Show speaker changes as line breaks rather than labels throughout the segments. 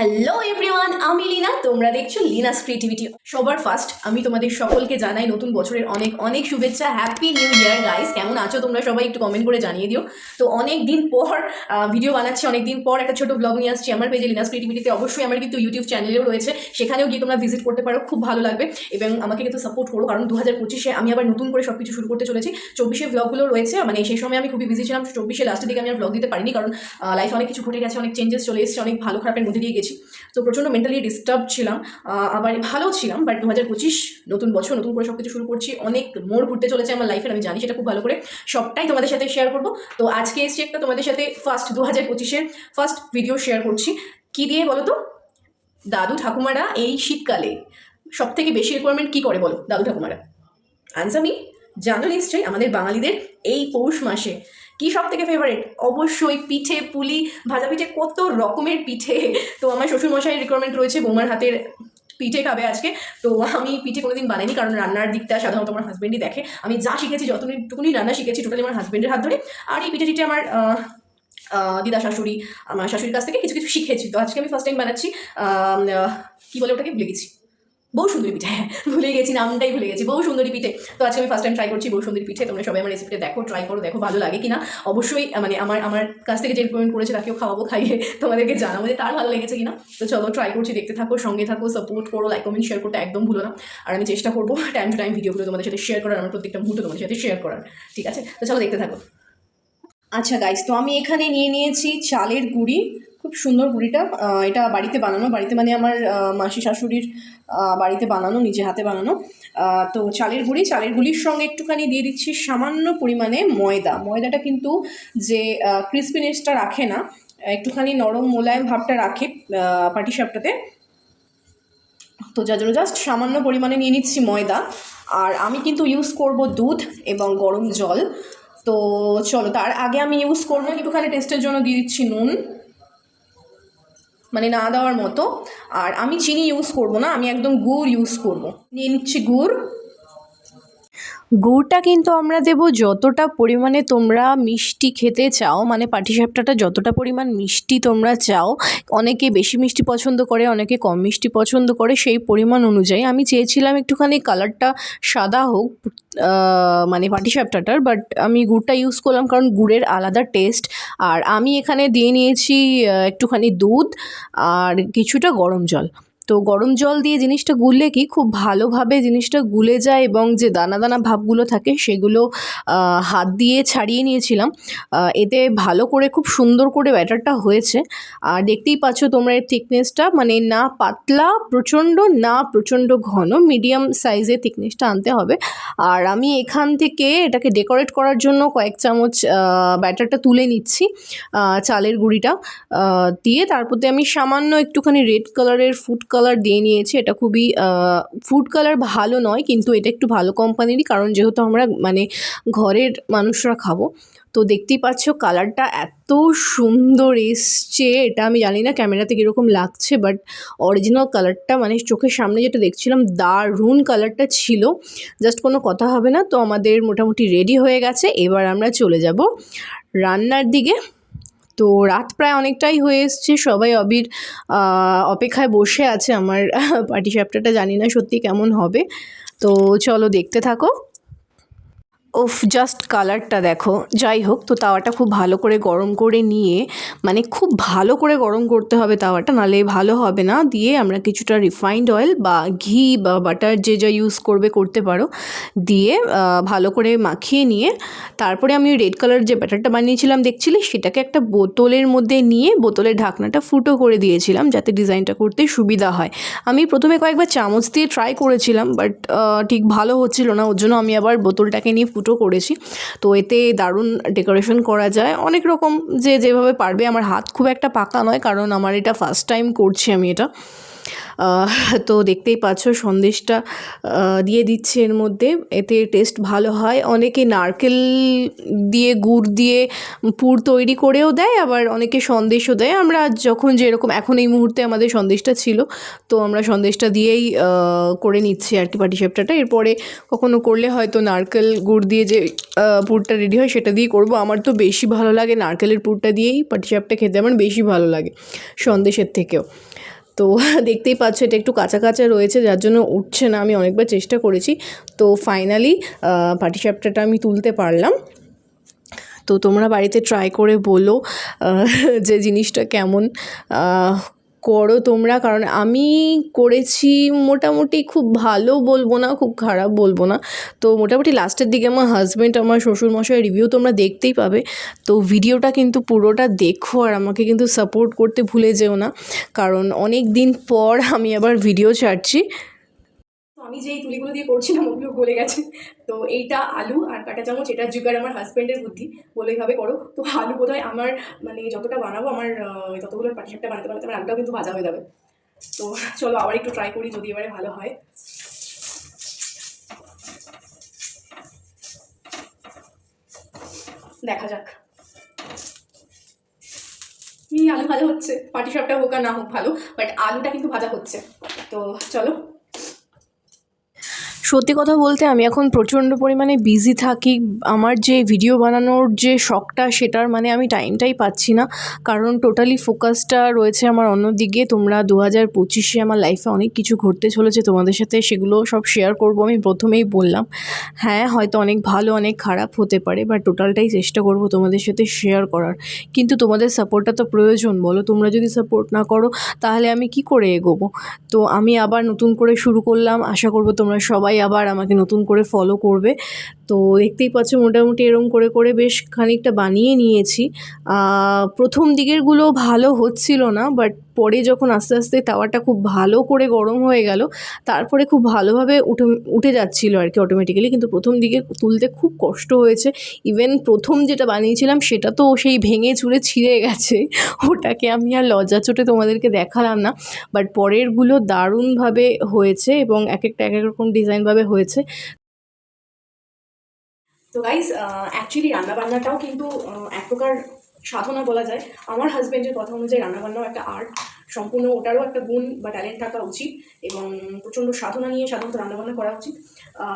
Hello everyone আমি লীনা, তোমরা দেখছ লিনাস ক্রিয়েটিভিটি সবার ফার্স্ট আমি তোমাদের সকলকে জানাই নতুন বছরের অনেক অনেক শুভেচ্ছা। হ্যাপি নিউ ইয়ার গাইস কেমন আছো তোমরা সবাই একটু কমেন্ট করে জানিয়ে দিও। তো অনেক দিন পর ভিডিও বানাচ্ছি, অনেক দিন পর একটা ছোট ব্লগ নিয়ে আসছি। আমার পেজে লিনাস ক্রিয়েটিভিটিতে অবশ্যই আমার কিন্তু ইউটিউব চ্যানেলেও রয়েছে। সেখানেও গিয়ে তোমরা ভিজিট করতে পারো, খুব ভালো লাগবে। এবং আমাকে কিন্তু সাপোর্ট করো, কারণ দু হাজার পঁচিশে আমি আবার নতুন করে সব কিছু শুরু করতে চলেছি। চব্বিশে ব্লগগুলো রয়েছে মানে সেই সময় আমি খুবই বিজি ছিলাম। চব্বিশে লাস্টের দিকে আমি আর ব্লগ দিতে পারিনি, কারণ লাইফে অনেক কিছু ঘটে গেছে, অনেক চেঞ্জেস চলে এসেছে, অনেক ভালো খারাপের মধ্যে দিয়ে গেছি। তো প্রচণ্ড মেন্টালি ডিস্টার্ব ছিলাম আবার ভালো ছিলাম বাট দু হাজার পঁচিশ নতুন বছর, নতুন করে সব কিছু শুরু করছি, অনেক মোড় ঘুরতে চলেছে আমার লাইফের আমি জানি সেটা খুব ভালো করে সবটাই তোমাদের সাথে শেয়ার করব। তো আজকে এসছি একটা তোমাদের সাথে ফার্স্ট দু হাজার পঁচিশের ফার্স্ট ভিডিও শেয়ার করছি। কী দিয়ে বলো তো? দাদু ঠাকুমারা এই শীতকালে সব থেকে বেশি রিকোয়ারমেন্ট কী করে বলো? দাদু ঠাকুমারা। আনসার মি জানো নিশ্চয়ই আমাদের বাঙালিদের এই পৌষ মাসে কি সব থেকে ফেভারিট অবশ্যই পিঠে পুলি ভাজা পিঠে কত রকমের পিঠে। তো আমার শ্বশুরমশাই রিকোয়ারমেন্ট রয়েছে বৌমার হাতের পিঠে খাবে আজকে। তো আমি পিঠে কোনোদিন বানাইনি কারণ রান্নার দিকটা সাধারণত আমার হাজব্যান্ডই দেখে। আমি যা শিখেছি যতটুকুনি রান্না শিখেছি টোটালি আমার হাজব্যান্ডের হাত ধরে। আর এই পিঠে টিঠে আমার দিদা শাশুড়ি আমার শাশুড়ির কাছ থেকে কিছু কিছু শিখেছি। তো আজকে আমি ফার্স্ট টাইম বানাচ্ছি আহ, বলে ওটাকে? ভুলে গেছি। বউ সুন্দরী পিঠে। হ্যাঁ ভুলে গেছি, নামটাই ভুলে গেছি। বউ সুন্দরী পিঠে। তো আজকে আমি ফার্স্ট টাইম ট্রাই করছি বউ সুন্দরী পিঠে। তোমরা সবাই আমার রেসিপিটা দেখো ট্রাই করো, দেখো ভালো লাগে কিনা। অবশ্যই মানে আমার আমার কাছ থেকে যে রিকমেন্ড করেছে তাকেও খাওয়াবো, খাইয়ে তোমাদেরকে জানাব যে তার ভালো লেগেছে কিনা। তো চলো ট্রাই করছি, দেখতে থাকো, সঙ্গে থাকো সাপোর্ট করো লাইক কমেন্ট শেয়ার করতে একদম ভুলো না। আর আমি চেষ্টা করব টাইম টু টাইম ভিডিওগুলো তোমাদের সাথে শেয়ার করার, আমার প্রত্যেকটা মুহূর্ত তোমাদের সাথে শেয়ার করার। ঠিক আছে? তো চলো দেখতে থাকো। আচ্ছা গাইস তো আমি এখানে নিয়ে নিয়েছি চালের গুঁড়ি। খুব সুন্দর গুঁড়িটা। এটা বাড়িতে বানানো। বাড়িতে মানে আমার মাসি শাশুড়ির বাড়িতে বানানো, নিজে হাতে বানানো। তো চালের গুঁড়ি, চালের গুঁড়ির সঙ্গে একটুখানি দিয়ে দিচ্ছি সামান্য পরিমাণে ময়দা। ময়দাটা কিন্তু যে ক্রিসপিনেসটা রাখে না, একটুখানি নরম মোলায়েম ভাবটা রাখে পাটিসাপটাতে তো যার জন্য জাস্ট সামান্য পরিমাণে নিয়ে নিচ্ছি ময়দা। আর আমি কিন্তু ইউজ করব দুধ এবং গরম জল। তো চলো, তার আগে আমি ইউজ করব একটুখানি টেস্টের জন্য দিয়ে দিচ্ছি নুন। মানে না দেওয়ার মতো। আর আমি চিনি ইউজ করব না, আমি একদম গুড় ইউজ করব। নিয়ে নিচ্ছি গুড়।
গুড়টা কিন্তু আমরা দেব যতটা পরিমাণে তোমরা মিষ্টি খেতে চাও মানে পাটিসাপটাটা যতটা পরিমাণ মিষ্টি তোমরা চাও, অনেকে বেশি মিষ্টি পছন্দ করে, অনেকে কম মিষ্টি পছন্দ করে, সেই পরিমাণ অনুযায়ী। আমি চেয়েছিলাম একটুখানি কালারটা সাদা হোক মানে পাটিসাপটাটার বাট আমি গুড়টা ইউজ করলাম কারণ গুড়ের আলাদা টেস্ট আর আমি এখানে দিয়ে নিয়েছি একটুখানি দুধ আর কিছুটা গরম জল। তো গরম জল দিয়ে জিনিসটা গুললে কি খুব ভালোভাবে জিনিসটা গুলে যায় এবং যে দানা দানা ভাবগুলো থাকে সেগুলো হাত দিয়ে ছাড়িয়ে নিয়েছিলাম। এতে ভালো করে খুব সুন্দর করে ব্যাটারটা হয়েছে। আর দেখতেই পাচ্ছ তোমরা এর থিকনেসটা মানে না পাতলা প্রচণ্ড, না প্রচণ্ড ঘন মিডিয়াম সাইজের থিকনেসটা আনতে হবে। আর আমি এখান থেকে এটাকে ডেকোরেট করার জন্য কয়েক চামচ ব্যাটারটা তুলে নিচ্ছি চালের গুঁড়িটা। দিয়ে তারপরে আমি সামান্য একটুখানি রেড কালারের ফুড কালার দিয়ে নিয়েছি, এটা খুবই ফুড কালার ভালো নয়, কিন্তু এটা একটু ভালো কোম্পানিরই কারণ যেহেতু আমরা মানে ঘরের মানুষরা খাব, তো দেখতেই পাচ্ছ কালারটা এত সুন্দর এসছে, এটা আমি জানি না ক্যামেরাতে কীরকম লাগছে বাট অরিজিনাল কালারটা মানে চোখের সামনে যেটা দেখছিলাম, দারুণ কালারটা ছিল জাস্ট কোনো কথা হবে না, তো আমাদের মোটামুটি রেডি হয়ে গেছে, এবার আমরা চলে যাব রান্নার দিকে। তো রাত প্রায় অনেকটাই হয়ে এসছে। সবাই অবির অপেক্ষায় বসে আছে। আমার পার্টি সাপটাটা জানি না সত্যি কেমন হবে। তো চলো দেখতে থাকো। ওফ জাস্ট কালারটা দেখো। যাই হোক তো তাওয়াটা খুব ভালো করে গরম করে নিয়ে মানে খুব ভালো করে গরম করতে হবে তাওয়াটা, নালে ভালো হবে না। দিয়ে আমরা কিছুটা রিফাইন্ড অয়েল বা ঘি বা বাটার যে যা ইউজ করবে, করতে পারো। দিয়ে ভালো করে মাখিয়ে নিয়ে, তারপরে আমি রেড কালার যে ব্যাটারটা বানিয়েছিলাম, দেখছিলে? সেটাকে একটা বোতলের মধ্যে নিয়ে, বোতলের ঢাকনাটা ফুটো করে দিয়েছিলাম, যাতে ডিজাইনটা করতে সুবিধা হয়। আমি প্রথমে কয়েকবার চামচ দিয়ে ট্রাই করেছিলাম বাট ঠিক ভালো হচ্ছিল না। ওর জন্য আমি আবার বোতলটাকে নিয়ে ফুটো করেছি। তো এতে দারুণ ডেকোরেশন করা যায়। অনেক রকম যে যেভাবে পারবে, আমার হাত খুব একটা পাকা নয়, কারণ আমার এটা ফার্স্ট টাইম করছি আমি এটা। তো দেখতেই পাচ্ছ সন্দেশটা দিয়ে দিচ্ছে এর মধ্যে। এতে টেস্ট ভালো হয়। অনেকে নারকেল দিয়ে, গুড় দিয়ে পুর তৈরি করেও দেয়, আবার অনেকে সন্দেশও দেয়। আমরা যখন যেরকম, এখন এই মুহূর্তে আমাদের সন্দেশটা ছিল, তো আমরা সন্দেশটা দিয়েই করে নিচ্ছি আর কি পাটিসাপটাটা এরপরে কখনো করলে হয়তো নারকেল, গুড় দিয়ে যে পুরটা রেডি হয়, সেটা দিয়ে করব। আমার তো বেশি ভালো লাগে নারকেলের পুরটা দিয়েই পাটিসাপটা খেতে, আমার বেশি ভালো লাগে সন্দেশের থেকেও। তো দেখতেই পাচ্ছ এটা একটু কাঁচা কাঁচা রয়েছে, যার জন্য উঠছে না। আমি অনেকবার চেষ্টা করেছি। তো ফাইনালি পাটিসাপটাটা আমি তুলতে পারলাম। তো তোমরা বাড়িতে ট্রাই করে বলো যে জিনিসটা কেমন করো তোমরা, কারণ আমি করেছি মোটামুটি খুব ভালো বলব না, খুব খারাপ বলব না। তো মোটামুটি লাস্টের দিকে আমার হাজব্যান্ড আমার শ্বশুরমশাই রিভিউ তোমরা দেখতেই পাবে। তো ভিডিওটা কিন্তু পুরোটা দেখো আর আমাকে কিন্তু সাপোর্ট করতে ভুলে যেও না। কারণ অনেক দিন পর আমি আবার ভিডিও ছাড়ছি।
আমি যেই তুলিগুলো দিয়ে করছিলাম, ওগুলো গলে গেছে। তো এইটা আলু কাঁটা চামচ, এটা জুগার আমার হাজব্যান্ডের বুদ্ধি বলে এইভাবে করো। তো আলু বোধ হয় আমার মানে যতটা বানাবো, আমার যতগুলো পাটিসাপটা বানাতে বানাতে আমার আলুটাও কিন্তু ভাজা হয়ে যাবে। তো চলো আবার একটু ট্রাই করি যদি এবারে ভালো হয়। দেখা যাক। আলু ভাজা হচ্ছে। পাটিসাপটা হোক আর না হোক ভালো বাট আলুটা কিন্তু ভাজা হচ্ছে। তো চলো।
সত্যি কথা বলতে আমি এখন প্রচণ্ড পরিমাণে বিজি থাকি। আমার যে ভিডিও বানানোর যে শখটা, সেটার মানে আমি টাইমটাই পাচ্ছি না। কারণ টোটালি ফোকাসটা রয়েছে আমার অন্যদিকে। তোমরা দু হাজার পঁচিশে আমার লাইফে অনেক কিছু ঘটতে চলেছে। তোমাদের সাথে সেগুলো সব শেয়ার করব, আমি প্রথমেই বললাম। হ্যাঁ হয়তো অনেক ভালো, অনেক খারাপ হতে পারে বা টোটালটাই চেষ্টা করব তোমাদের সাথে শেয়ার করার। কিন্তু তোমাদের সাপোর্টটা তো প্রয়োজন, বলো। তোমরা যদি সাপোর্ট না করো, তাহলে আমি কি করে এগোবো? তো আমি আবার নতুন করে শুরু করলাম। আশা করব তোমরা সবাই আবার আমাকে নতুন করে ফলো করবে। তো দেখতেই পাচ্ছ মোটামুটি এরম করে করে বেশ খানিকটা বানিয়ে নিয়েছি। প্রথম দিকেরগুলো ভালো হচ্ছিল না বাট পরে যখন আস্তে আস্তে তাওয়াটা খুব ভালো করে গরম হয়ে গেল, তারপরে খুব ভালোভাবে উঠে উঠে যাচ্ছিল আর কি অটোমেটিক্যালি কিন্তু প্রথম দিকে তুলতে খুব কষ্ট হয়েছে। ইভেন প্রথম যেটা বানিয়েছিলাম সেটা তো সেই ভেঙে চুরে ছিঁড়ে গেছে। ওটাকে আমি আর লজ্জা চোটে তোমাদেরকে দেখালাম না। বাট পরেরগুলো দারুণভাবে হয়েছে এবং এক একটা, এক এক রকম ডিজাইনভাবে হয়েছে।
তো গাইজ অ্যাকচুয়ালি রান্নাবান্নাটাও কিন্তু এক প্রকার সাধনা বলা যায়। আমার হাজব্যান্ডের কথা অনুযায়ী রান্নাবান্নাও একটা আর্ট সম্পূর্ণ ওটারও একটা গুণ বা ট্যালেন্ট থাকা উচিত এবং প্রচণ্ড সাধনা নিয়ে সাধারণত রান্নাবান্না করা উচিত।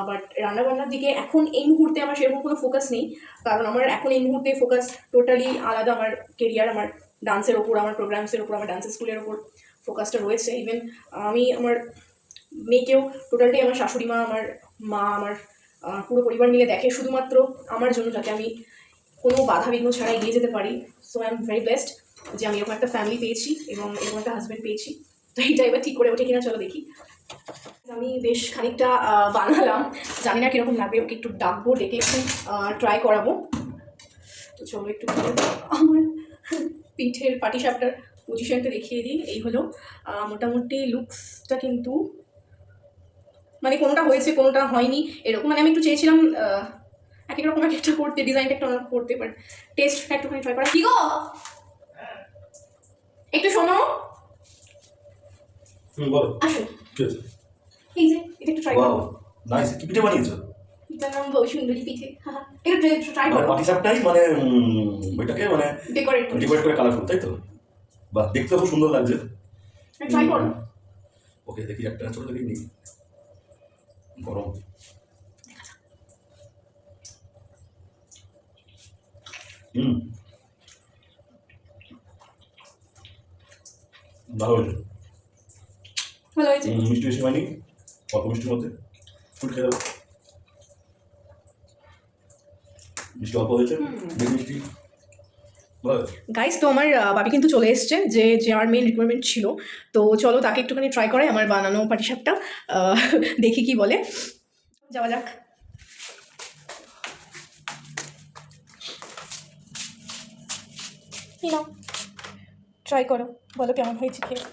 বাট রান্নাবান্নার দিকে এখন এই মুহূর্তে আমার সেরকম কোনো ফোকাস নেই। কারণ আমার এখন এই মুহূর্তে ফোকাস টোটালি আলাদা আমার কেরিয়ার আমার ডান্সের ওপর, আমার প্রোগ্রামসের ওপর, আমার ডান্স স্কুলের ওপর ফোকাসটা রয়েছে। ইভেন আমি আমার মেয়েকেও টোটালটাই আমার শাশুড়ি মা, আমার মা, আমার পুরো পরিবার মিলে দেখে শুধুমাত্র আমার জন্য, যাতে আমি কোনো বাধা বিঘ্ন ছাড়া এগিয়ে যেতে পারি। So I am very blessed যে আমি এরকম একটা ফ্যামিলি পেয়েছি এবং এরকম একটা হাজব্যান্ড পেয়েছি। তো এইটা এবার ঠিক করে ওঠে কিনা চলো দেখি। আমি বেশ খানিকটা বানালাম। জানি না কীরকম লাগবে, ওকে একটু ডাকবো, ডেকে একটু ট্রাই করাবো। তো চলো একটু আমার পিঠের পাটিসাপটার পজিশনটা দেখিয়ে দিই। এই হলো মোটামুটি লুকসটা কিন্তু মানে কোনোটা হয়েছে, কোনোটা হয়নি, এরকম। মানে আমি একটু চেয়েছিলাম এক এক রকম এক একটা করতে ডিজাইনটা একটা অন্য করতে বাট টেস্টটা একটুখানি ট্রাই করা। কি গো? একটু শোনো।
বলো।
এই যে এটা একটু ট্রাই করো।
নাইস কি পিঠে বানিয়েছো?
এটার নাম বউ সুন্দরী পিঠে। ট্রাই
মানে
করো।
পাটিসাপটাই মানে ওইটাকে মানে
ডেকোরেট করো
ডেকোরেট করে কালারফুল তাই তো? বাহ দেখতে খুব সুন্দর লাগছে।
ট্রাই করো।
ওকে দেখি একটা ছোট দেখি গরম। হুম। ভালো হয়েছে।
ভালো হয়েছে।
মিষ্টি বেশি হয়নি? অল্প মিষ্টির মধ্যে। ফুট খেয়ে মিষ্টি অল্প হয়েছে। মিষ্টি
গাইস তো আমার বাবি কিন্তু চলে এসছে যে যে আমার মেন রিকোয়ারমেন্ট ছিল। তো চলো তাকে একটুখানি ট্রাই করাই আমার বানানো পাটিসাপটা। দেখি কি বলে। যাওয়া যাক। ট্রাই করো বলো কেমন হয়েছে খেয়ে।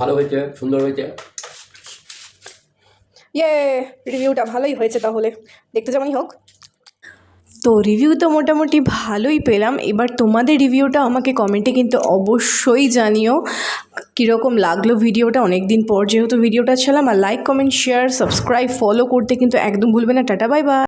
ভালো হয়েছে সুন্দর হয়েছে?
ইয়ে রিভিউটা ভালোই হয়েছে তাহলে দেখতে যেমনই হোক।
তো রিভিউ তো মোটামুটি ভালোই পেলাম এবার তোমাদের রিভিউটা আমাকে কমেন্টে কিন্তু অবশ্যই জানিও। কীরকম লাগল ভিডিওটা অনেক দিন পর যেহেতু ভিডিওটা ছিলাম আর like comment share subscribe follow করতে কিন্তু একদম ভুলবে না। Tata bye bye